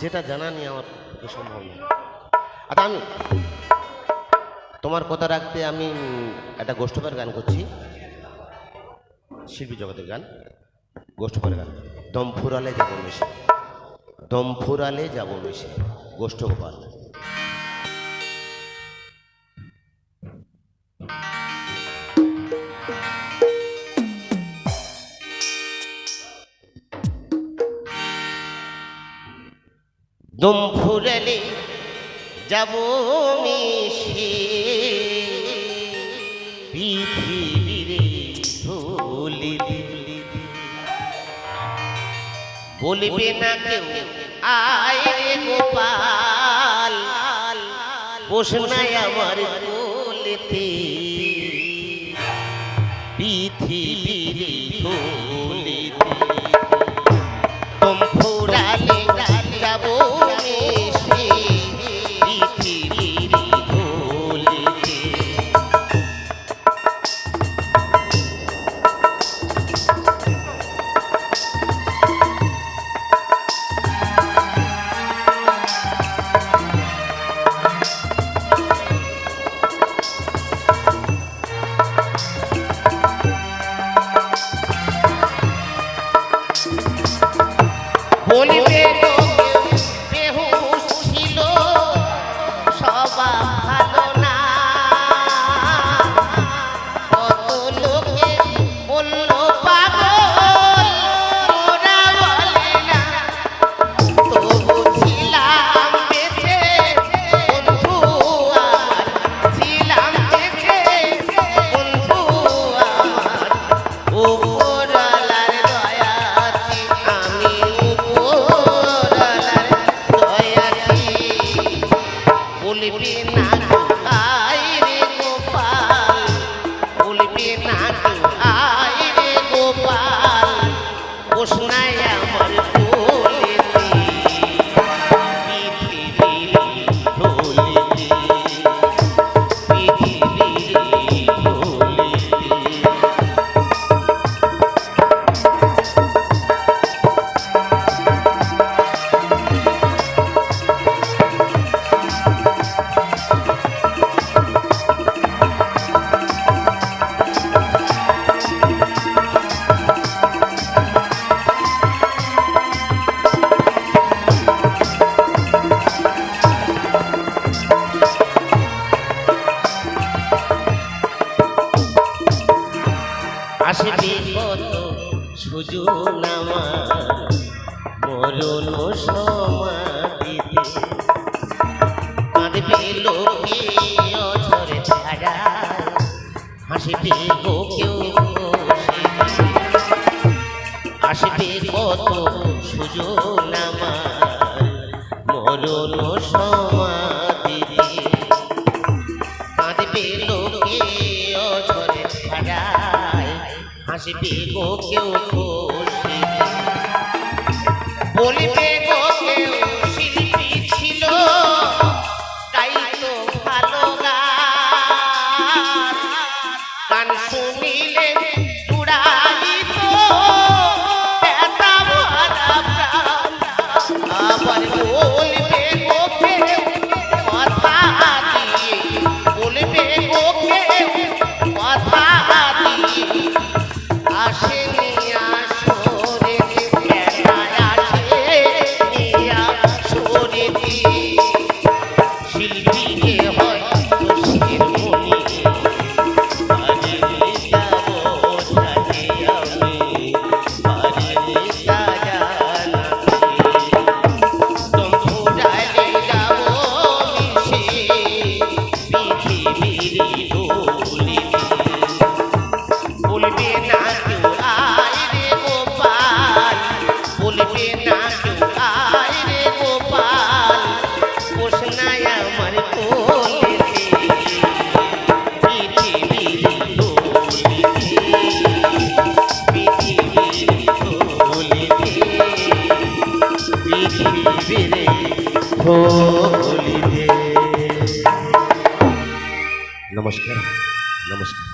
যেটা জানা নিয়ে আমার পক্ষে সম্ভব নয় আচ্ছা আমি তোমার কথা রাখতে আমি একটা গোষ্ঠকার গান করছি। শিল্পী জগতের গান। গোষ্ঠকার গান। দম ফুরালে যাব মেশে দম ফুরালে যাব মিশে গোষ্ঠগোপাল। দম ফুরালে যাব মিশে। পৃথিবীরে ধুলি বলবে না কেউ, আয় রে গোপাল, বস নাই আমার কোলেতে। পৃথিবীরে ধুলি বলিবে ছিল সবা ভালো না। কত লোকে বলল, পাগল ওরা বলে না। তবু ছিলাম বেঁচে, বন্ধু আমার ছিলাম বেঁচে বন্ধু আমার উপরওয়ালার বলবে আসবে কত সুজন আমার সমাধিতে কাঁদবে লোকে অঝরে ছাড়া হাসিবে কেউ। আসবে কত সুজন হাসবে গো কেউ খুশি বলবে গো কেউ শিল্পী ছিল, তাই তো ভালো গান। গান শুনিলে শিবিরে ভোলিবে নমস্কার নমস্কার।